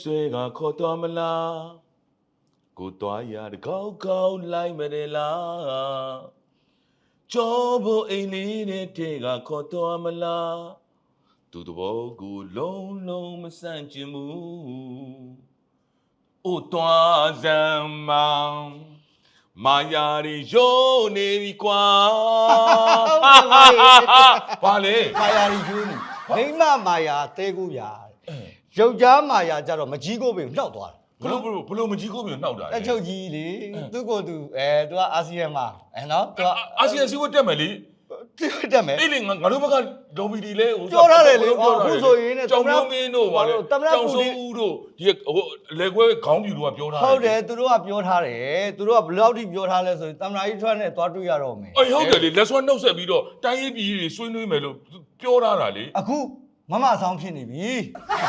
ခွေးကလေးကိုကျိုးနဲ့ဆွဲကခေါ်တော်မလားကိုသွားရတကောက်ကောက်လိုက်မရလားကြောဖို့အိမ်လေးနဲ့တဲကခေါ်တော်မလားသူတဘောကိုလုံးလုံးမဆန့်ကျင်ဘူးအိုသွားစမ်းမောင်မာယာရီယိုးနေပြီကွာဘာလဲမာယာရီယူနီမိမမာယာတဲကူရာ ယောက်ျားမာယာကြတော့မကြီးကိုပင်နှောက်သွားဘလို့ဘလို့ဘလို့မကြီးကိုပြန်နှောက်တာတာတက်ချုပ်ကြီးလေသူ့ကိုယ်သူအဲသူကအာဆီယံမှာအဲနော်သူကအာဆီယံစီဝတ်တက်မယ်လေသူတက်မယ်အေးလေငါငါတို့ဘက်ကလော်ဘီဒီလဲဟိုပြောထားတယ်လေပြောထားအခုဆိုရင်နဲ့ကြောင်သမ္မတမျိုးမင်းတို့ဗါလေသမ္မတကြောင်ပူစိုးတင်ဦးတို့ဒီဟိုလေခွဲခေါင်းပြူတို့ကပြောထားဟုတ်တယ်သူတို့ကပြောထားတယ်သူတို့ကဘယ်လောက်ထိပြောထားလဲဆိုရင်တမနာကြီးထွက်နဲ့သွားတွေ့ရတော့မယ်အေးဟုတ်တယ်လေလက်စွမ်းနှုတ်ဆက်ပြီးတော့တိုင်းရေးပြည်ကြီးတွေဆွေးနွေးမယ်လို့ပြောထားတာလေ အခု မမဆောင်ဖြစ်နေပြီ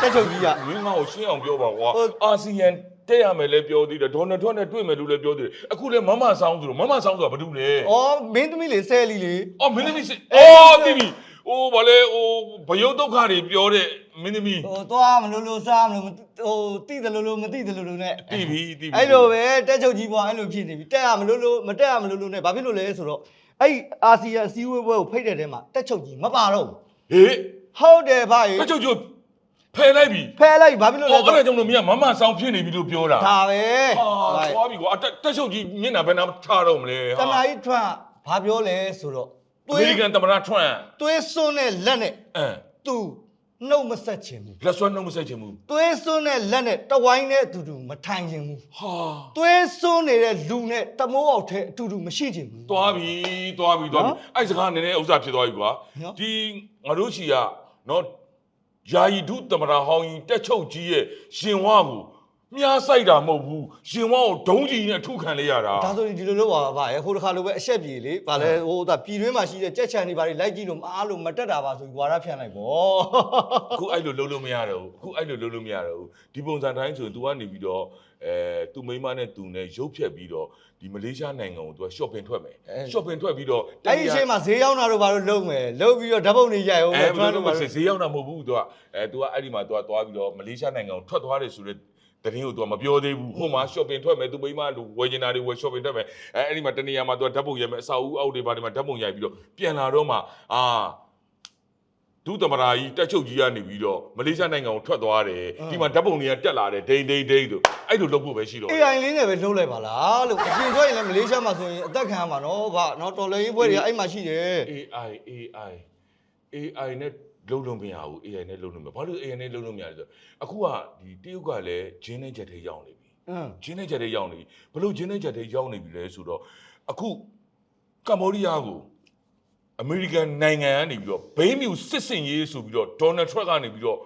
တက်ချုပ်ကြီးက မင်းငါ့ကိုရှင်းအောင်ပြောပါကွာဟုတ် အာဆီယံတက်ရမယ်လဲပြောသေးတယ်ဒေါ်နယ်ထရန့်နဲ့တွေ့မယ်လို့လည်းပြောသေးတယ်အခုလဲမမဆောင်းဆိုတော့မမဆောင်းဆိုတာဘာလုပ်လဲဩမင်းသမီးလေးဆဲလီလေးအော်မင်းသမီးစစ်အော်တိပြီဟိုဗာလေဟိုဘယုတ်ဒုက္ခတွေပြောတဲ့မင်းသမီးဟိုသွားမလို့လို့စားမလို့မသိဟိုတိတယ်လို့လို့မသိတယ်လို့လို့နဲ့တိပြီတိပြီအဲ့လိုပဲတက်ချုပ်ကြီးပေါ့အဲ့လိုဖြစ်နေပြီတက်ရမလို့လို့မတက်ရမလို့လို့နဲ့ဘာဖြစ်လို့လဲဆိုတော့အဲ့အာဆီယံအစည်းအဝေးပွဲကိုဖိတ်တဲ့တဲမှာတက်ချုပ်ကြီးမပါတော့ဘူးဟေး ဟုတ်တယ်ဗျာအချုပ်ချုပ်ဖယ်လိုက်ပြီဖဲလိုက်ဘာဖြစ်လို့လဲအော်အဲ့ဒါကြောင့်လို့မင်းကမမဆောင်ဖြစ်နေပြီလို့ပြောတာဒါပဲအာသွားပြီကွာအတက်တက်ချုပ်ကြီးမျက်နှာဘယ်နှာထားတော့မလဲတမနာကြီးထွန်းဘာပြောလဲဆိုတော့အမေရိကန်သမ္မတထရန့်သွေးစွန်းတဲ့လက်နဲ့အမ်သူနှုတ်မဆက်ချင်ဘူးလက်စွမ်းနှုတ်မဆက်ချင်ဘူးသွေးစွန်းတဲ့လက်နဲ့တဝိုင်းနဲ့အတူတူမထိုင်ချင်ဘူးဟာသွေးစွန်းနေတဲ့လူနဲ့တမိုးအောက်ထဲအတူတူမရှိချင်ဘူး သွားပြီသွားပြီသွားပြီနော်အဲ့စကားနည်းနည်းဥစ္စာဖြစ်သွားပြီကွာနော် ဒီငါတို့ချီက နော်ယာယီဒုသမ္မတဟောင်းကြီးတက်ချုပ်ကြီးရဲ့ရှင်ဝါကို မြားဆိုင်တာမဟုတ်ဘူးရှင်ဝါကိုဒုံးကြီးနဲ့ထုခံလိုက်ရတာ ဒါဆိုရင်ဒီလိုလုပ်ပါပါရဲ့ဟိုတစ်ခါလိုပဲအဆက်ပြေလေဗာလဲဟိုဒါပြည်တွင်းမှာရှိတဲ့ကြက်ချန်တွေဗာတွေလိုက်ကြည့်လို့မအားလို့မတက်တာပါဆိုပြီးဝါရဖြန့်လိုက်ပေါ့ အခုအဲ့လိုလုပ်လို့မရတော့ဘူးအခုအဲ့လိုလုပ်လို့မရတော့ဘူးဒီပုံစံတိုင်းဆိုရင် तू ကနေပြီးတော့အဲ तू မိန်းမနဲ့ तू နဲ့ရုပ်ဖြတ်ပြီးတော့ဒီမလေးရှားနိုင်ငံကို तू shopping ထွက်မယ် shopping ထွက်ပြီးတော့ အဲ့ဒီအချိန်မှာဈေးရောက်တာတို့ဗာလို့လုံးမယ်လုံးပြီးတော့ဓာတ်ပုံတွေရိုက်အောင် အဲ ပဲ ဘယ်လိုလဲဈေးရောက်တာမဟုတ်ဘူး तू ကအဲ तू ကအဲ့ဒီမှာ तू ကသွားပြီးတော့မလေးရှားနိုင်ငံကိုထွက်သွားတယ်ဆိုတော့ တရင်ကိုသူကမပြောသေးဘူးဟိုမှာ shopping ထွက်မယ်သူမိမလူဝယ်ကျင်တာတွေဝယ် shopping ထွက်မယ်အဲအဲ့ဒီမှာတနေရာမှာသူကဓာတ်ပုံရိုက်မယ်အဆောက်အဦအောက်တွေဘာတွေမှာဓာတ်ပုံရိုက်ပြီးတော့ပြန်လာတော့မှအာဒုသမရာကြီးတက်ချုပ်ကြီးကနေပြီးတော့မလေးရှားနိုင်ငံကိုထွက်သွားတယ်ဒီမှာဓာတ်ပုံတွေကတက်လာတယ်ဒိန်ဒိန်ဒိန်တို့အဲ့လိုလုပ်ဖို့ပဲရှိတော့ AI လေးနဲ့ပဲလုပ်လိုက်ပါလားလို့အပြင်ထွက်ရင်လည်းမလေးရှားမှာဆိုရင်အသက်ခံရမှာနော်ဗျနော်တော်လည်ရေးပွဲတွေကအဲ့မှာရှိတယ် AI AI AI နဲ့ လုံးလုံးမရဘူး AI နဲ့လုံးလုံးမရဘာလို့ AI နဲ့လုံးလုံးမရလဲဆိုတော့အခုကဒီတရုတ်ကလည်းဂျင်းနဲ့ချက်သေးရောက်နေပြီအင်းဂျင်းနဲ့ချက်သေးရောက်နေပြီဘလို့ဂျင်းနဲ့ချက်သေးရောက်နေပြီလဲဆိုတော့အခုကမ္ဘောဒီးယားကိုအမေရိကန်နိုင်ငံကနေပြီးတော့ဘိန်းမြူစစ်စင်ရေးဆိုပြီးတော့ဒေါ်နယ်ထရန့်ကနေပြီးတော့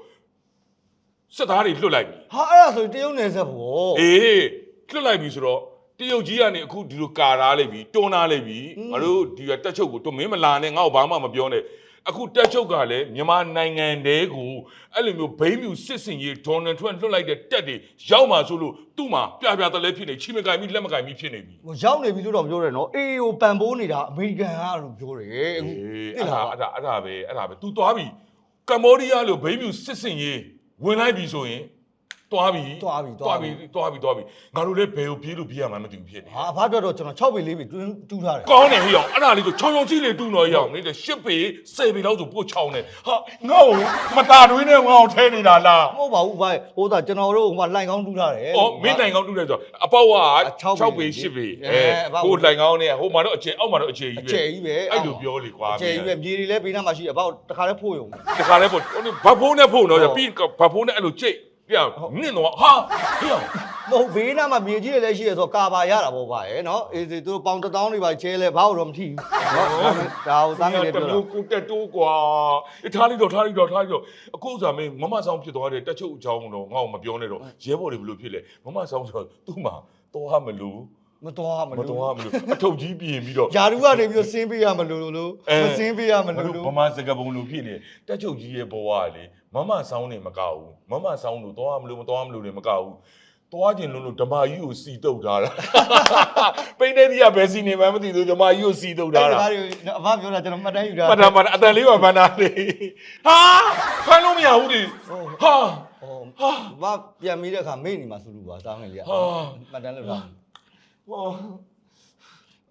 စစ်သားတွေလွှတ်လိုက်ပြီဟာအဲ့ဒါဆိုရင်တရုတ်နယ်ဆက်ဖို့အေးလွှတ်လိုက်ပြီဆိုတော့တရုတ်ကြီးကနေအခုဒီလိုကာထားလိုက်ပြီတွန်းထားလိုက်ပြီငါတို့ဒီကတက်ချုပ်ကိုတွမင်းမလာနဲ့ငါ့ကိုဘာမှမပြောနဲ့ အခုတက်ချုပ်ကလည်းမြန်မာနိုင်ငံတည်းကိုအဲ့လိုမျိုးဘိန်းမြူစစ်စင်ရေးဒေါ်နယ်ထရန့်လွှတ်လိုက်တဲ့တက်တွေရောက်မှဆိုလို့သူ့မှာပြပြတလဲဖြစ်နေချိမကင်ပြီးလက်မကင်ပြီးဖြစ်နေပြီဟိုရောက်နေပြီလို့တော့ပြောတယ်နော်အေးဟိုပန်ပိုးနေတာအမေရိကန်ကလို့ပြောတယ်အခုအေးသိအဲ့လားဒါအဲ့ဒါအဲ့ဒါပဲအဲ့ဒါပဲ तू သွားပြီကမ္ဘောဒီးယားလိုဘိန်းမြူစစ်စင်ရေးဝင်လိုက်ပြီဆိုရင် သွားပြီသွားပြီသွားပြီသွားပြီသွားပြီငါတို့လည်းဘယ်ကိုပြေးလို့ပြေးရမှန်းမသိဘူးဖြစ်နေဟာအဖတ်တော့တော့ကျွန်တော်6ပေလေးပေတွင်းတူးထားတယ်ကောင်းတယ်ဟိအောင်အဲ့ဒါလေးကိုချောင်ချောင်ကြီးလေးတူးတော့ရအောင်နေတဲ့ရှစ်ပေစေပေလောက်ဆိုပို့ချောင်းနေဟာငါ့ကိုမတာတွင်းနဲ့ငါ့ကိုထဲနေတာလားမဟုတ်ပါဘူးဘာဟိုဒါကျွန်တော်တို့ဟိုမှာလိုင်ကောင်းတူးထားတယ်ဩမင်းနိုင်ကောင်းတူးတယ်ဆိုတော့အပေါက်က6 6ပေ10ပေအဲအဲအပေါက်ဟိုလိုင်ကောင်းနဲ့ဟိုမှာတော့အခြေအောက်မှာတော့အခြေအကြီးပဲကျယ်ကြီးပဲအဲ့လိုပြောလေကွာအကျယ်ကြီးပဲမြေတွေလည်းဘေးနားမှာရှိတယ်ဘာလို့တခါလဲဖို့ရုံတခါလဲပေါ့ဟိုဘတ်ဖိုးနဲ့ဖို့နော်ဟုတ်ပြီးဘတ်ဖိုးနဲ့အဲ့လိုကြိတ် ပြနင့်တော့ဟာဟိအောင်မဟုတ်ဘေးနားမှာမြေကြီးတွေလည်းရှိရဆိုတော့ကာပါရတာပေါ့ဗျာရဲ့နော်အေးစီသူတို့ပေါင်တစ်တောင်းတွေပါချဲလဲဘာလို့တော့မထီဘူးနော်ဒါပေမဲ့ဒါကိုသားငယ်လေးတပြောတာမျိုးကိုတက်တိုးကွာအထားလိုက်တော့ထားလိုက်တော့ထားလိုက်တော့အခုဥစားမင်းမမဆောင်ဖြစ်သွားတဲ့တက်ချုပ်အကြောင်းတော့ငါ့ကိုမပြောနဲ့တော့ရဲဘော်တွေဘလို့ဖြစ်လဲမမဆောင်ဆိုတော့သူ့မှာတော့မလို့ မတော်မမလို့တော့မလို့အထုပ်ကြီးပြင်ပြီးတော့ ယာရုကနေပြီးတော့ဆင်းပေးရမလို့လို့မဆင်းပေးရမလို့လို့ ဗမာစကားပုံလိုဖြစ်နေတက်ချုပ်ကြီးရဲ့ဘဝကလေမမဆောင်နေမကောက်ဘူးမမဆောင်လို့တော့မလို့မတော့မလို့နေမကောက်ဘူးသွားကျင်လို့လို့ဓမ္မကြီးကိုစီတုတ်ထားတာပိန်းတဲ့ဒီကဘယ်စီနေမှမသိဘူးဓမ္မကြီးကိုစီတုတ်အဲ့ထားတာဒါတွေအဖပြောတာကျွန်တော်မှတ်တမ်းယူတာမတမတအတန်လေးပါမနာလေးဟာဖမ်းလို့မရဘူးဒီဟာဩဟောဘာပြန်ပြီးတဲ့အခါမေ့နေမှာဆိုလို့ပါတားငယ်လေးကဟာ မှတ်တမ်းလုပ်တာ ဟော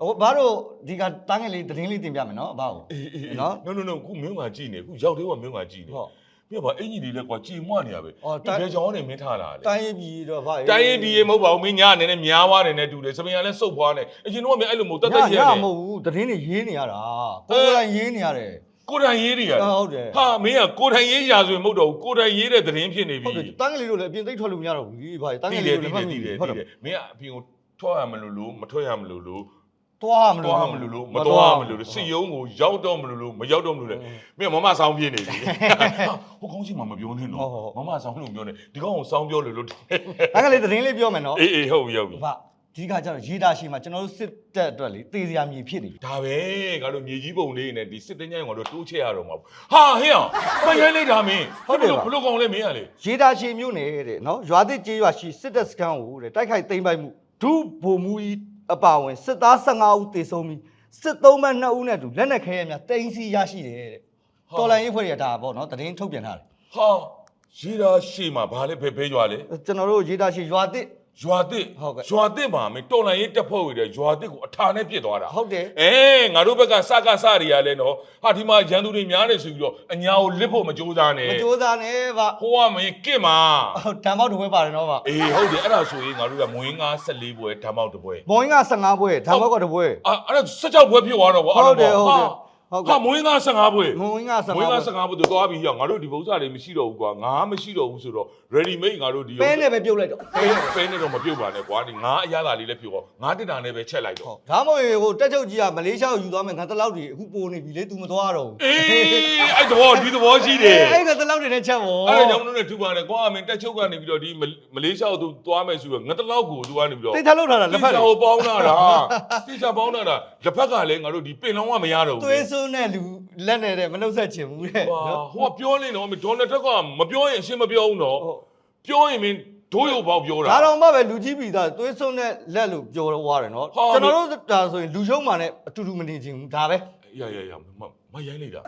ဟိုဘာလို့ဒီကတားငယ်လေးသတင်းလေးတင်ပြမယ်နော်ဘာလို့အေးအေးနော်နော်နော်နော်ခုမင်းကကြည့်နေခုရောက်သေးကမင်းကကြည့်နေဟုတ်မင်းကဘာအင်ကြီးတွေလဲကွာကြည်မွနေရပဲအော်ဒီဘယ်ကြောင်နဲ့မင်းထားလာလေတိုင်းရေးပြည်တော့ဘာတိုင်းရေးပြည်ရေမဟုတ်ပါဘူးမင်းညာအနေနဲ့များွားနေနဲ့တူတယ်စပင်ကလည်းစုပ်ဖွားနေအရင်တော့မင်းအဲ့လိုမျိုးတတ်တတ်ရရဲရနေမဟုတ်ဘူးသတင်းတွေရေးနေရတာကိုယ်တိုင်ရေးနေရတယ်ကိုယ်တိုင်ရေးတွေရတယ်ဟုတ်တယ်ဟာမင်းကကိုယ်တိုင်ရေးရာဆိုရင်မဟုတ်တော့ဘူးကိုယ်တိုင်ရေးတဲ့သတင်းဖြစ်နေပြီဟုတ်တယ်တန်းကလေးတို့လည်းအပြင်သိပ်ထွက်လို့မရတော့ဘူးဘာတန်းကတည်တလေးယ်တို့တလည်းည်မှတယ်တ်တည်တယ်တည်တယ်မိဟုတ်တယ် မင်းကအပြင်ကို ထွက်ရမလို့လို့မထွက်ရမလို့လို့တွားမလို့သွားမလို့လို့မသွားမလို့လို့စစ်ရုံးကိုရောက်တော့မလို့လို့မရောက်တော့မလို့လေမင်းကမမဆောင်းပြနေပြီဟိုကောင်းစီမှာမပြောနဲ့နော်မမဆောင်းလို့ပြောနေဒီကောင်ကိုဆောင်းပြောလို့လို့တန်းကလေးသတင်းလေးပြောမယ်နော်အေးအေးဟုတ်ပြီဟုတ်ပြီဘာဒီကကျတော့ရေးတာရှိမှကျွန်တော်တို့စစ်တက်အတွက်လေတေးစရာမြေဖြစ်နေပြီဒါပဲငါတို့မြေကြီးပုံလေးနဲ့ဒီစစ်တင်းကြိုင်ကတော့တိုးချက်ရတော့မှာဟာဟင်းအောင်မရိုင်းလိုက်တာမင်းဘလို့ကောင်လဲမင်းကလေရေးတာရှိမြို့နေတဲ့နော်ရွာသစ်ကျေးရွာရှိစစ်တပ်စခန်းကိုတဲ့တိုက်ခိုက်သိမ်းပိုက်မှု ဒုဗိုလ်မှူးကြီးအပါဝင်စစ်သား15ဦးတေဆုံးပြီးစစ်သုံးမှ2ဦးနဲ့အတူလက်နက်ခဲရများတင်စီရရှိတယ်တဲ့တော်လန်ရေးဖွဲ့ရတာပေါ့နော်သတင်းထုတ်ပြန်ထားတယ်ဟာရေးတာရှေ့မှာဘာလဲဖဲဖဲကြွားလဲကျွန်တော်တို့ရေးတာရှိရွာသစ် ရွာတစ်ဟုတ်ကဲ့ရွာတစ်မှာမင်းတော်လန်ရေးတက်ဖို့ရတဲ့ရွာတစ်ကိုအထာနဲ့ပြစ်သွားတာဟုတ်တယ်အဲငါတို့ဘက်ကစကစတွေကလည်းနော်ဟာဒီမှာရန်သူတွေများနေဆိုပြီးတော့အညာကိုလစ်ဖို့မကြိုးစားနဲ့မကြိုးစားနဲ့ဗျဟိုကမင်းကစ်မှာဟုတ်တံပေါက်တစ်ပွဲပါတယ်နော်ဗျအေးဟုတ်တယ်အဲ့ဒါဆိုရင်ငါတို့ကမွေးငါ14ပွဲဓာမောက်တစ်ပွဲဘုံက15ပွဲဓာတ်ဘောက်ကတစ်ပွဲအာအဲ့ဒါ16ပွဲဖြစ်သွားတော့ဗောဟုတ်တယ်အဲ့ဟုတ်တယ်ဒါ ဟုတ်ဟာကဲ့မွေးငါ15ပွဲဘုံက15မွေးငါပွဲ15ပွဲတို့သွားပြီးဟောငါတို့ဒီပု္ပ္ပစာတွေမရှိတော့ဘူးကွာငါမရှိတော့ဘူးဆိုတော့ ready made ငါတို့ဒီပဲနဲ့ပဲပြုတ်လိုက်တော့ပဲပဲနဲ့တော့မပြုတ်ပါနဲ့ကွာဒီငါအရသာလေးလည်းပြုတ်ဟောငါတက်တာနဲ့ပဲချက်လိုက်တော့ဒါမှမဟုတ်ဟိုတက်ချုပ်ကြီးကမလေးရှားကိုယူသွားမယ်ငါတလောက်တွေအခုပိုနေပြီလေ तू မသွားတော့ဘူးအေးအဲ့တော့ဒီသဘောရှိတယ်အဲ့ကတလောက်တွေနဲ့ချက်ပေါ့အဲ့ဒါကြောင့်မလို့နဲ့ထူပါနဲ့ကွာအမင်းတက်ချုပ်ကနေပြီးတော့ဒီမလေးရှားကိုသူသွားမယ်ဆိုတော့ငါတလောက်ကိုသူကနေပြီးတော့တိတ်ထလောက်ထားတာလက်ဖက်တိတွေကျဟိုပေါင်းလာတာတိကျပေါင်းလာတာလက်ဖက်ကလည်းငါတို့ဒီပင်လုံးကမရတော့ဘူးသွေးစွန်းတဲ့လူလက်နဲ့တဲ့မနှုတ်ဆက်ချင်ဘူးတဲ့ဟာနော်ဟိုကပြောနေတော့ဒေါ်နယ်ထက်ကမပြောရင်အရှင်းမပြောဘူးနော်ဟုတ်ပြောရင်မင်းဒိုးရုပ်ပေါက်ပြောတာဒါတော့မှပဲလူကြီးပြီသားသွေးစွန်းတဲ့လက်လို့ပြောတော့သွားတယ်နော်ဟာကျွန်တော်တို့ဒါဆိုရင်လူရှုံးမှနဲ့အတူတူမနေချင်ဘူးဒါပဲရရရမမရိုင်းလိုက်တာ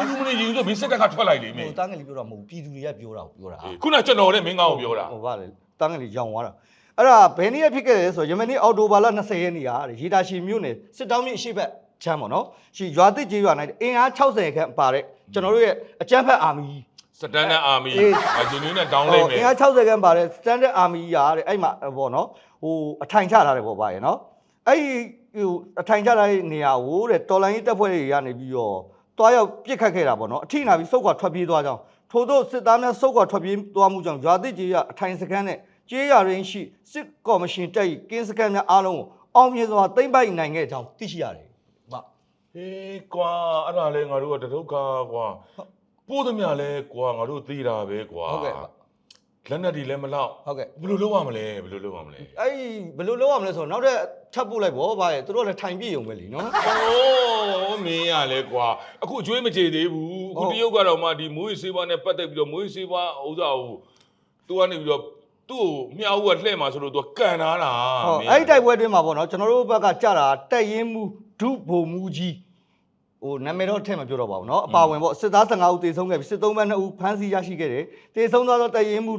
အတူမနေယူဆိုမင်းစက်ကထွက်လိုက်လေမဟိုင်းတားငယ်လေးပြောတာမဟုတ်ဘူးပြည်သူတွေကပြောတာကိုပြောတာခုနကျွန်တော်နဲ့မင်းငါ့ကိုပြောတာဟိုဗါလေတားငယ်လေးရောင်သွားတာအဲ့ဒါဘယ်နေ့ဖြစ်ခဲ့လဲဆိုတော့ယမနေ့အောက်တိုဘာလ20ရက်နေ့ကတဲ့ရေတာရှည်မြို့နယ်စစ်တောင်းမြင့်အရှိတ် ချမ်းပေါ့နော်ရှီရွာတစ်ကျေးရွာ၌အင်အား60ခန့်ပါတဲ့ကျွန်တော်တို့ရဲ့အကြမ်းဖက်အာမီ စတန်ဒတ်အာမီအေး အဂျင်နီနဲ့တောင်းလိုက်မယ် အင်အား60ခန်းပါတဲ့ standard army ရာတဲ့အဲ့မှာပေါ့နော်ဟိုအထိုင်ချထားတယ်ပေါ့ဗျာရယ်နော်အဲ့ဒီဟိုအထိုင်ချထားတဲ့နေရာကိုတဲ့တော်လိုင်းရေးတပ်ဖွဲ့တွေကနေပြီးတော့တွားရောက်ပြစ်ခတ်ခဲ့တာပေါ့နော်အထိနာပြီးစုတ်ခွာထွက်ပြေးသွားကြောင်းထို့သောစစ်သားများစုတ်ခွာထွက်ပြေးသွားမှုကြောင့်ရွာသစ်ကြီးရအထိုင်စခန်းနဲ့ကျေးရွာရင်းရှိစစ်ကော်မရှင်တပ်၏ကင်းစခန်းများအားလုံးကိုအောင်မြင်စွာသိမ့်ပိုက်နိုင်ခဲ့ကြောင်းသိရှိရတယ်ဗျ ဟေးကွာအဲ့ဒါလဲငါတို့ကတဒုက္ခကွာပို့သမျှလဲကွာငါတို့သိတာပဲကွာဟုတ်ကဲ့လက်နက်တွေလည်းမလောက်ဟုတ်ကဲ့ဘယ်လိုလုပ်ရမလဲဘယ်လိုလုပ်ရမလဲအဲ့ဒီဘယ်လိုလုပ်ရမလဲဆိုတော့နောက်ထပ်ထပ်ပို့လိုက်ပေါ့ဗျာရယ်သူတို့ကလည်းထိုင်ပြည့်ရုံပဲလीနော်အိုးမင်းရလဲကွာအခုအကျွေးမကြေသေးဘူးဟုတ်အခုတရုတ်ကတော့မှဒီမွေးစေးပွားနဲ့ပတ်သက်ပြီးတော့မွေးစေးပွားဥစ္စာကိုသူကနေပြီးတော့သူ့ကိုမြောက်ဦးကလှည့်မှာဆိုလို့သူကကန်ထားတာဟုတ်မင်းအဲ့ဒီတိုက်ပွဲအတွင်းမှာပေါ့နော်ကျွန်တော်တို့ဘက်ကကြတာတက်ရင်မူဒုဗိုလ်မူကြီး ဟိုနာမည်တော့ထည့်မပြောတော့ပါဘူးเนาะအပါဝင်ပေါ့စစ်သား15ဦးတေဆုံးခဲ့ပြီစစ်သုံးဘက်2ဦးဖမ်းဆီးရရှိခဲ့တယ်တေဆုံးသွားသောတက်ရင်မူ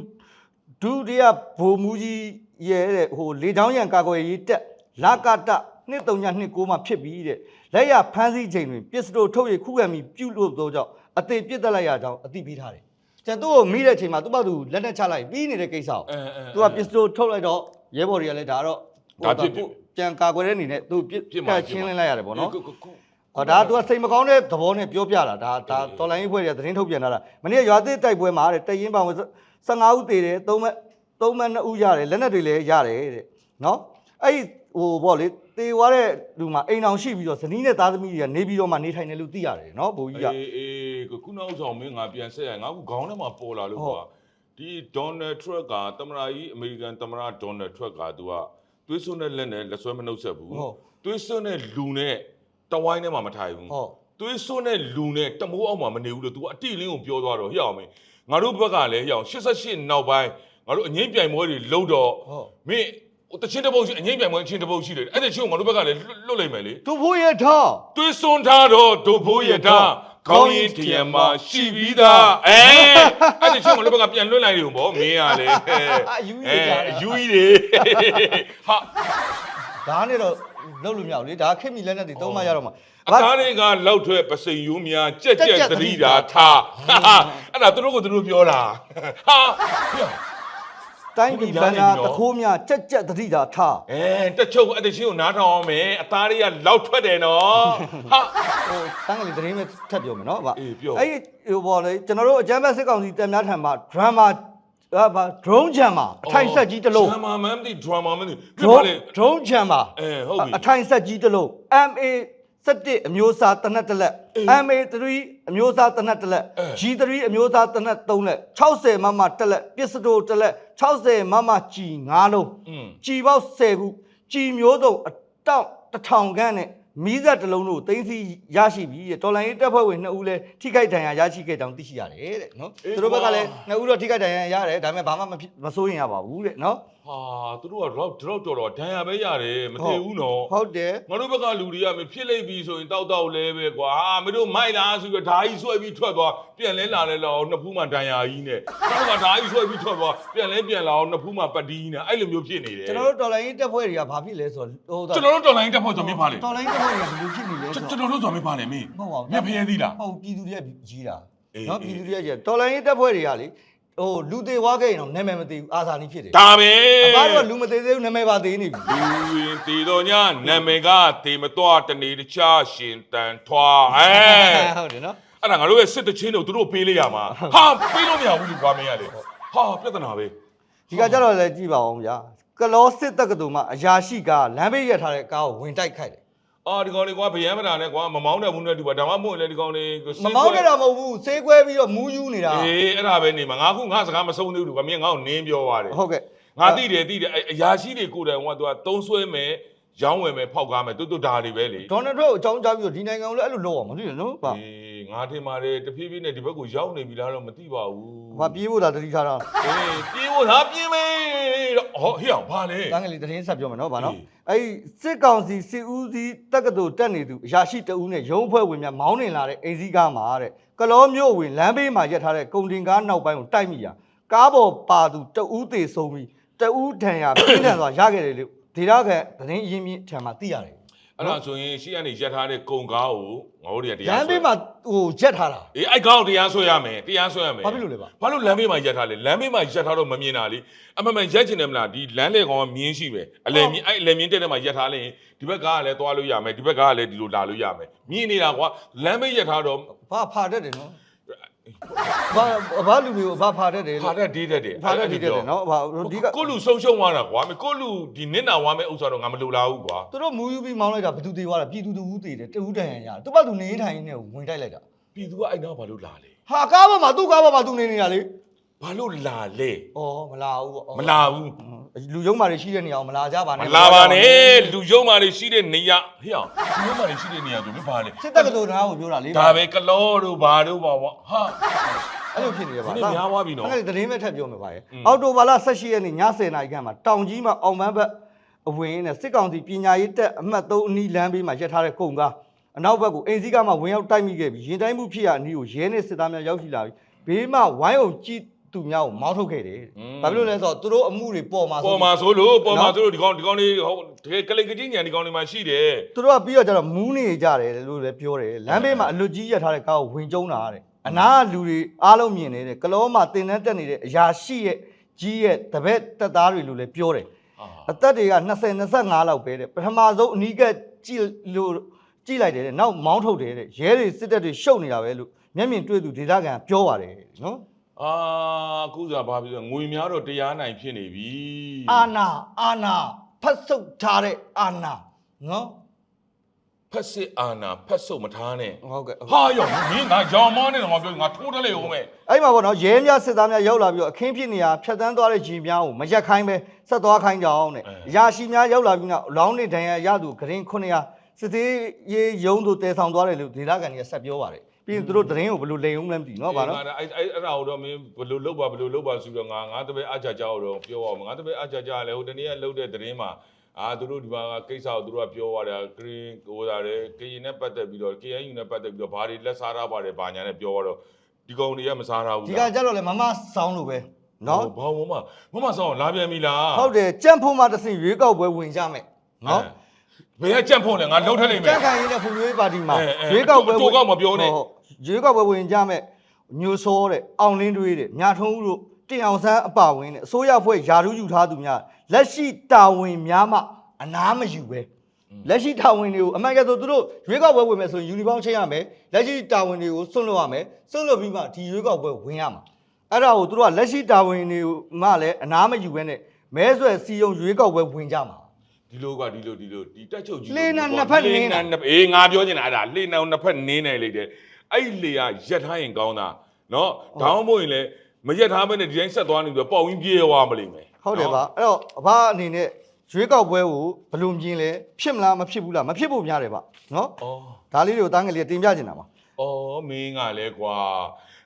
ဒုတိယဗိုလ်မူကြီးရဲ့တဲ့ဟိုလေချောင်းရံကာကွယ်ရေးတက်လာကတ2329မှာဖြစ်ပြီးတဲ့လက်ရဖမ်းဆီးချိန်တွင်ပစ္စတိုထုတ်ရခုခံပြီးပြုတ်လို့သောကြောင့်အသေးပြစ်တက်လိုက်ရကြောင်းအသိပေးထားတယ်ကျန်သူ့ကိုမိတဲ့အချိန်မှာသူ့ဘာသူလက်နဲ့ချလိုက်ပြီးနေတဲ့ကိစ္စကို အဲအဲ သူကပစ္စတိုထုတ်လိုက်တော့ရဲဘော်တွေကလည်းဒါတော့ ဒါပြစ်ပြစ် ပြန်ကာကွယ်တဲ့အနေနဲ့သူပြစ် ပြစ် က မှာ တ်ချင်းလင်းလိုက်ရတယ်ပေါ့နော် ခုခုခု ဟောဒါကသူကစိတ်မကောင်းတဲ့သဘောနဲ့ပြောပြတာဒါဒါအေးတော်လိုင်းရေးဖွဲ့တွေကသတင်းထုတ်ပြန်လာတာမနေ့ကရွာသစ်တိုက်ပွဲမှာတဲ့တရင်ပောင်15ဦးသေတယ်3မ3မ2ဦးရတယ်လက်နက်တွေလည်းရတယ်တဲ့နော်အဲ့ဒီဟိုပေါ့လေသေသွားတဲ့လူမှာအိမ်အောင်ရှိပြီးတော့ဇနီးနဲ့သားသမီးတွေကနေပြီးတော့မှနေထိုင်တယ်လို့သိရတယ်နော်ဘိုးကြီးကအေးအေးခုနောက်ဆောင်မင်းငါပြန်ဆက်ရငါခုခေါင်းထဲမှာပေါ်လာလို့ဟုတ်ကွာဒီဒေါ်နယ်ထရက်ကသမ္မတကြီးအမေရိကန်သမ္မတဒေါ်နယ်ထရက်ကသူကသွေးစွန်းတဲ့လက်နဲ့လက်ဆွဲမနှုတ်ဆက်ဘူးဟုတ်သွေးစွန်းတဲ့လူနဲ့ တဝိုင်းထဲမှာမထိုင်ဘူးဟုတ်သွေးစွန်းတဲ့လူနဲ့တမိုးအောက်မှာမနေဘူးလို့ तू အတိလင်းကိုပြောသွားတော့ဟျောက်မင်းငါတို့ဘက်ကလည်းဟျောက်88နောက်ပိုင်းငါတို့အငိမ့်ပြိုင်ပွဲတွေလုံးတော့ဟုတ်မင်းဟိုတချင်းတစ်ပုတ်ရှိအငိမ့်ပြိုင်ပွဲအချင်းတစ်ပုတ်ရှိတယ်အဲ့ဒီချင်းကိုငါတို့ဘက်ကလည်းလွတ်လွတ်လိုက်မယ်လေသူဖို့ရထားသွေးစွန်းထားတော့ဒုဖိုးရတာခေါင်းရင်းထရံမှာရှိပြီးသားအဲအဲ့ဒီချင်းမလို့ဘက်ကပြန်လွတ်လိုက်ရုံပေါ့မင်းကလေအယူကြီးကြတာအယူကြီးတွေဟာဒါနဲ့တော့ လုပ်လို့မရဘူးလေဒါခေတ်မီလက်နဲ့တွေသုံးမရတော့မှာအကားတွေကလောက်ထွက်ပစိန်ယူများကြက်ကြက်သတိတာထားဟာအဲ့ဒါသူတို့ကသူတို့ပြောတာဟာတိုင်းပြည်ဘန္နာတခိုးများကြက်ကြက်သတိသာထားအဲတချုပ်အဲ့ဒီချင်းကိုနားထောင်အောင်မယ်အသားတွေကလောက်ထွက်တယ်နော်ဟာဟိုတန်းကလေးသတင်းပဲထပ်ပြောမယ်နော်ဗျအေးပြောအဲ့ဒီဟိုဘောလေကျွန်တော်တို့အကြမ်းဖက်စစ်ကောင်စီတက်များထံမှာ drama ဟာဗာ drone ချံမှာအထိုင်ဆက်ကြီးတစ်လုံးဒရမာမန်မသိဒရမာမသိပြပါ drone လေ drone ချံမှာအဲဟုတ်ပြီ အထိုင်ဆက်ကြီးတစ်လုံး MA 17အမျိုးအစားတနက်တစ်လက်အေး MA3 အမျိုးအစားတနက်တစ်လက် အဲ G3 အမျိုးအစားတနက်3လက်60မမတစ်လက်ပစ္စတိုတစ်လက်60မမကြီး9လုံးอืม ကြည်ပေါက်10ခုကြည်မျိုးစုံအတောက်တစ်ထောင်ခန့်နဲ့ မီးစက်တစ်လုံးတို့တင်းစီရရှိပြီးတဲ့တော်လိုင်းရေးတပ်ဖွဲ့ဝင်2ဦးလည်းထိခိုက်ဒဏ်ရာရရှိခဲ့ကြောင်းသိရှိရတယ်တဲ့နော်သူတို့ဘက်ကလည်း2ဦးတော့ထိခိုက်ဒဏ်ရာရတယ်ဒါပေမဲ့ဘာမှမဖြစ်မစိုးရင်ရပါဘူးတဲ့နော် ဟာသူတို့ကတော့တော့တော်တော်ဒဏ်ရာပဲရတယ်မသိဘူးနော်ဟုတ်တယ်ငါတို့ဘက်ကလူတွေကမဖြစ်လိုက်ပြီဆိုရင်တောက်တောက်လဲပဲကွာဟာမင်းတို့မိုက်လားဆိုပြီးတော့ဓာကြီးဆွဲပြီးထွက်သွားပြန်လဲလာလဲလာအောင်နှစ်ဖူးမှဒဏ်ရာကြီးနဲ့ငါတို့ကဓာကြီးဆွဲပြီးထွက်သွားပြန်လဲပြန်လာအောင်နှစ်ဖူးမှပတ်တီးနဲ့အဲ့လိုမျိုးဖြစ်နေတယ်ကျွန်တော်တို့တော်လိုင်းရေးတပ်ဖွဲ့တွေကဘာဖြစ်လဲဆိုတော့ဟိုကျွန်တော်တို့တော်လိုင်းတက်ဖို့ဆိုမင်းပါလေတော်လိုင်းတပ်ဖွဲ့တွေကဘယ်လိုဖြစ်နေလဲဆိုကျွန်တော့တော်တို့ဆိုမင်းပါလေမင်းမဟုတ်ပါဘူးမင်းဖျဲသီးလားဟုတ်ပြည်သူတွေကကြီးတာအေးနော်အေးပြည်သူတွေကကြီးတာတော်လိုင်းရေးတပ်ဖွဲ့တွေကလေ ဟိုလူသေးဝါခဲ့ရင်တော့နာမည်မသိဘူးအာဇာနည်ဖြစ်တယ်ဒါပဲအဘတို့ကလူမသေးသေးဘူးနာမည်ပါသေးနေပြီလူရင်တည်တော်ညာနာမည်ကတေမတော်တနေတခြားရှင်တန်ထွားအဲဟုတ်တယ်နော်အဲ့ဒါငါတို့ရဲ့စစ်တချင်းတို့သူတို့ပေးလိုက်ရမှာဟာပေးလို့မရဘူးလူကွာမင်းရတယ်ဟာပြဿနာပဲဒီကကြတော့လည်းကြည့်ပါအောင်ဗျာကလောစစ်တက္ကသိုလ်မှာအရာရှိကလမ်းဘေးရထားတဲ့ကားကိုဝင်တိုက်ခိုက်တယ် အာဒီကောင်လေးကွာဗယံမတာနဲ့ကွာမမောင်းတဲ့ဘူးနဲ့ဒီပါဒါမှမဟုတ်လေဒီကောင်လေးမမောင်းနေတာမဟုတ်ဘူးဆေးကွဲပြီးတော့မူးယူနေတာအေးအဲ့ဒါပဲနေမှာငါခုငါစကားမဆုံးသေးဘူးကွာမင်းငါ့ကိုနင်းပြောသွားတယ်ဟုတ်ကဲ့ငါသိတယ်သိတယ်အရာရှိတွေကိုယ်တိုင်ကသူကသုံးဆွဲမယ်ရောင်းဝယ်မယ်ဖောက်ကားမယ်တူတူဒါတွေပဲလေဒေါ်နယ်ထရန့်ကိုအကြောင်းကြားပြီးတော့ဒီနိုင်ငံကိုလည်းအဲ့လိုလုပ်အောင်မသိရနော်ဗျာအေး ငါထင်ပါတယ်တဖြည်းဖြည်းနဲ့ဒီဘက်ကိုရောက်နေပြီလားတော့မသိပါဘူးဘာပြေးဖို့သာတတိထားတာအေးပြေးဖို့သာပြေးမယ်တော့ဟောဟေ့အောင်ဘာလဲတန်းကလေးသတင်းဆက်ပြောမယ်နော်ဗျာနော်အေးအဲ့ဒီစစ်ကောင်စီစစ်ဦးစီးတက္ကသိုလ်တက်နေသူအရာရှိတအူးနဲ့ရုံးဖွဲ့ဝင်များမောင်းနေလာတဲ့အိမ်စည်းကားမှာတဲ့ကလောမျိုးဝင်လမ်းဘေးမှာရက်ထားတဲ့ကုန်တင်ကားနောက်ပိုင်းကိုတိုက်မိရာကားပေါ်ပါသူတအူးသေးဆုံးပြီးတအူးထံရပြင်းထန်စွာရခဲ့တယ်လို့ဒေတာခသတင်းရင်းမြစ်ထံမှာသိရတယ် အဲ့ဒါဆိုရင်ရှေ့ကနေရက်ထားတဲ့ကုံကားကိုငါတို့တွေကတရားလမ်းဘေးမှာဟိုရက်ထားတာအေးအဲ့ကောင်းတရားဆွဲရမယ်တရားဆွဲရမယ်ဘာဖြစ်လို့လဲဗျဘာလို့လမ်းဘေးမှာရက်ထားလဲလမ်းဘေးမှာရက်ထားတော့မမြင်တာလေအမှန်မှန်ရက်ချင်တယ်မလားဒီလမ်းလေကောင်ကမြင်းရှိပဲအလဲမြင်းအဲ့အလဲမြင်းတဲ့ထဲမှာရက်ထားလိုက်ရင်ဒီဘက်ကကလည်းသွားလို့ရမယ်ဒီဘက်ကကလည်းဒီလိုလာလို့ရမယ်မြင်နေတာကွာလမ်းဘေးရက်ထားတော့ဘာဖာတတ်တယ်နော် ဘာဘာလူတွေကိုဘာဖာတတ်တယ်ဖာတဲ့ဒေးတဲ့တယ်ဖာတတ်တယ်နော်ဘာဒီကကိုလူဆုံးရှုံးသွားတာကွာမကိုလူဒီနစ်နာဝမ်းမဲ့ဥစ္စာတော့ငါမလိုလားဘူးကွာသူတို့မူယူပြီးမောင်းလိုက်တာဘယ်သူသေးသွားတာပြည်သူတူဦးသေးတယ်တူဦးတန်ရန်ရတယ်သူ့ဘာသူနေထိုင်နေဝင်တိုက်လိုက်တာပြည်သူကအဲ့တော့ဘာလို့လာလဲဟာကားပေါ်မှာသူ့ကားပေါ်မှာသူနေနေတာလေဘာလို့လာလဲဩမလာဘူးပေါ့မလာဘူး လူယုံမာတွေရှိတဲ့နေရာကိုမလာကြပါမနဲ့လာပါနဲ့လူယုံမာတွေရှိတဲ့နေရာဟေ့အောင်လူယုံမာတွေရှိတဲ့နေရာဆိုမဘာလဲစစ်တပ်ကတော်နာကိုပြောတာလေဒါပဲကလောတို့ဘာတို့ပါဘောဟာ အဲ့လိုဖြစ်နေရပါဒီနေ့များသွားပြီနော်အဲ့ဒါသတင်းပဲထပ်ပြောမယ်ပါရဲ့อืมအော်တိုဘာလ18ရက်နေ့ည10:00နာရီခန့်မှာတောင်ကြီးမှာအောင်မန်းဘက်အဝင်နဲ့စစ်ကောင်စီပညာရေးတက်အမှတ်3အနီးလမ်းဘေးမှာရပ်ထားတဲ့ကုန်ကားအနောက်ဘက်ကိုအင်စီကားမှာဝင်ရောက်တိုက်မိခဲ့ပြီးရင်တိုင်းမှုဖြစ်ရအနီးကိုရဲနဲ့စစ်သားများရောက်ရှိလာပြီးဘေးမှာဝိုင်းအောင်ကြည့် သူများကိုမောင်းထုတ်ခဲ့တယ်။ဘာဖြစ်လို့လဲဆိုတော့သူတို့အမှုတွေပေါ်မှာဆိုပေါ်မှာဆိုလို့ပေါ်မှာဆိုလို့ဒီကောင်ဒီကောင်လေးဟိုတကယ်ကလိကကြီးညာဒီကောင်လေးမှာရှိတယ်သူတို့ကပြီးတော့ကျတော့မူးနေကြတယ်လို့လည်းပြောတယ်လမ်းဘေးမှာအလွတ်ကြီးရထားတဲ့ကားကိုဝင်ကျုံတာတဲ့အနာကလူတွေအားလုံးမြင်နေတဲ့ကလောမှာတင်တန်းတက်နေတဲ့အရာရှိရဲ့ကြီးရဲ့တပည့်တက်သားတွေလို့လည်းပြောတယ်ဟာအသက်တွေက20 25လောက်ပဲတဲ့ပထမဆုံးအနီးကပ်ကြည့်လို့ကြည့်လိုက်တယ်တဲ့နောက်မောင်းထုတ်တယ်တဲ့ရဲတွေစစ်တပ်တွေရှုပ်နေတာပဲလို့မျက်မြင်တွေ့သူဒေသခံပြောပါတယ်နော် အာအခုစားဘာဖြစ်လဲငွေများတော့တရားနိုင်ဖြစ်နေပြီအာနာအာနာဖတ်ဆုပ်ထားတဲ့အာနာနော်ဖက်စစ်အာနာဖက်ဆုပ်မထားနဲ့ဟုတ်ကဲ့ဟာယောမင်းငါရောင်မောင်းနေတော့ငါပြောငါထိုးတယ်လေဦးမယ်အဲ့မှာပေါ့နော်ရဲများစစ်သားများရောက်လာပြီးတော့အခင်းဖြစ်နေရဖြတ်တန်းသွားတဲ့ဂျီများကိုမရက်ခိုင်းပဲဆက်သွားခိုင်းကြအောင်တဲ့ရာရှိများရောက်လာပြီးနောက်လောင်းနေဒဏ်ရာရသူဂရင်900စစ်သေးရေးရုံးတို့တဲဆောင်သွားတယ်လို့ဒေသခံတွေကဆက်ပြောပါတယ် ပြီးရင်သူတို့သတင်းကိုဘယ်လိုလိန်အောင်လဲမသိဘူးနော်ဗါနော်အဲ့အဲ့အဲ့ဒါတော့မင်းဘယ်လိုလုပ်ပါဘယ်လိုလုပ်ပါဆိုတော့ငါငါတပည့်အကြကြအောင်တော့ပြောအောင်ငါတပည့်အကြကြလဲဟိုတနေ့ကလှုပ်တဲ့သတင်းမှာအာသူတို့ဒီမှာကိစ္စကိုသူတို့ကပြောသွားတယ်ကရင်ဟိုတာလေကရင်နဲ့ပတ်သက်ပြီးတော့ KNU နဲ့ပတ်သက်ပြီးတော့ဘာတွေလက်စားထားပါတယ်ဘာညာနဲ့ပြောတော့ဒီကောင်တွေကမစားထားဘူးဒီကကြတော့လေမမဆောင်းလို့ပဲနော်ဘာမမမမဆောင်လာပြန်ပြီလားဟုတ်တယ်ကြံ့ဖို့မှတစ်ဆင့်ရွေးကောက်ပွဲဝင်ကြမယ်နော်ဘယ်ကကြက်ဖို့လဲငါလှုပ်ထက်နေမယ်ကြံ့ခိုင်ရေးနဲ့ဖွံ့ဖြိုးရေးပါတီမှာအဲအဲရွေးကောက်ပွဲကြိုးကောက်မပြောနဲ့ဟုတ် ရွေးကောက်ပွဲဝင်ကြမယ်ညိုစောတဲ့အောင်လင်းတွေးတဲ့ညာထုံးဦးတို့တင်အောင်ဆန်းအပါဝင်တဲ့အစိုးရဖွဲ့ယာထူးယူထားသူများလက်ရှိတာဝန်များမှအနားမယူပဲလက်ရှိတာဝန်တွေကိုအမှန်ကယ်ဆိုသူတို့ရွေးကောက်ပွဲဝင်မယ်ဆိုရင်ယူနီဖောင်းချိန်ရမယ်လက်ရှိတာဝန်တွေကိုစွန့်လွတ်ရမယ်စွန့်လွတ်ပြီးမှဒီရွေးကောက်ပွဲဝင်ရမှာအဲ့ဒါကိုသူတို့ကလက်ရှိတာဝန်တွေမှလည်းအနားမယူဘဲနဲ့မဲဆွယ်စီယုံရွေးကောက်ပွဲဝင်ကြမှာဒီလိုကဒီလိုဒီလိုဒီတက်ချုပ်ကြီးလှေနံနှစ်ဖက်နင်းတာလှေနှစ်အေးငါပြောနေတာအဲ့ဒါလှေနံနှစ်ဖက်နင်းနေလိုက်တယ် အဲ့ဒီလေကရက်ထားရင်ကောင်းတာနော်ဒေါင်းမို့ရင်လည်းမရက်ထားဘဲနဲ့ဒီတိုင်းဆက်သွားနေပြီးတော့ပေါက်ရင်းပြေးသွားမလိမ့်မယ်ဟုတ်တယ်ပါအဲ့တော့အဘအနေနဲ့ရွေးကောက်ပွဲကိုဘယ်လိုမြင်လဲဖြစ်မလားမဖြစ်ဘူးလားမဖြစ်ဖို့များတယ်ဗျနော်ဩဒါလေးတွေကိုတန်းငယ်လေးတင်ပြချင်တာပါဩမင်းကလည်းကွာ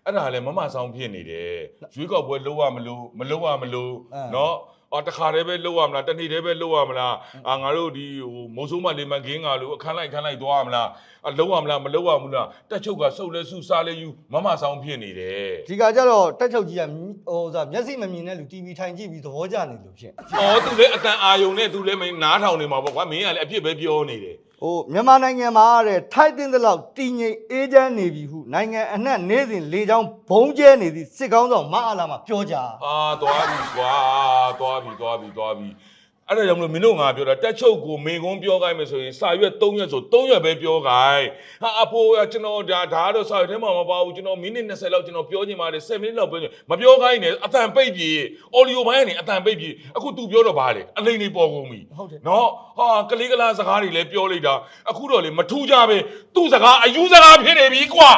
အဲ့ဒါလည်းမမဆောင်ဖြစ်နေတယ်ရွေးကောက်ပွဲလုံးဝမလို့မလုံးဝမလို့နော် အော်တခါတည်းပဲလုံးဝမလားတနေ့တည်းပဲလုံးဝမလားအာငါတို့ဒီဟိုမိုးဆိုးမလေးမကင်းကလို့အခန်းလိုက်ခန်းလိုက်သွားရမလားအလုံးဝမလားမလုံးဝဘူးလားတက်ချုပ်ကစုပ်လဲစုစားလဲယူမမဆောင်ဖြစ်နေတယ်ဒီကကြတော့တက်ချုပ်ကြီးကမြဟိုဆိုတာမျက်စိမမြင်တဲ့လူ TV ထိုင်ကြည့်ပြီးသဘောကျနေလို့ဖြစ်။အော်သူလည်းအတန်အာယုံနဲ့သူလည်းမင်းနားထောင်နေမှာပေါ့ကွာမင်းကလည်းအဖြစ်ပဲပြောနေတယ် ဟိုမြန်မာနိုင်ငံမှာတဲ့ထိုက်တင်တဲ့လောက်တည်ငြိမ်အေးချမ်းနေပြီဟုနိုင်ငံအနှံ့နေစဉ်လေချောင်းဘုံကျဲနေသည့်စစ်ကောင်းဆောင်မအားလာမှာပြောကြ။အာသွားပြီကွာသွားပြီသွားပြီသွားပြီ။ အဲ့ဒါကြောင့်မလို့မင်းတို့ငါပြောတာတက်ချုပ်ကိုမင်းကုန်းပြောခိုင်းမယ်ဆိုရင်စာရွက်3ရက်ဆို3ရက်ပဲပြောခိုင်း။ဟာအဖိုးကကျွန်တော်ဒါဒါကတော့စာရွက်ထဲမှာမပါဘူးကျွန်တော်မိနစ်20လောက်ကျွန်တော်ပြောချင်ပါတယ်7မိနစ်လောက်ပြောချင်မပြောခိုင်းနဲ့အတန်ပိတ်ပြေ။အော်ဒီယိုဘိုင်းကနေအတန်ပိတ်ပြေအခု तू ပြောတော့ဗာလေအလိမ့်လေးပေါ်ကုန်ပြီ။ဟုတ်တယ်နော်ဟာကလေးကလားစကားတွေလည်းပြောလိုက်တာအခုတော့လေမထူးကြပဲသူ့စကားအယူစကားဖြစ်နေပြီကွာ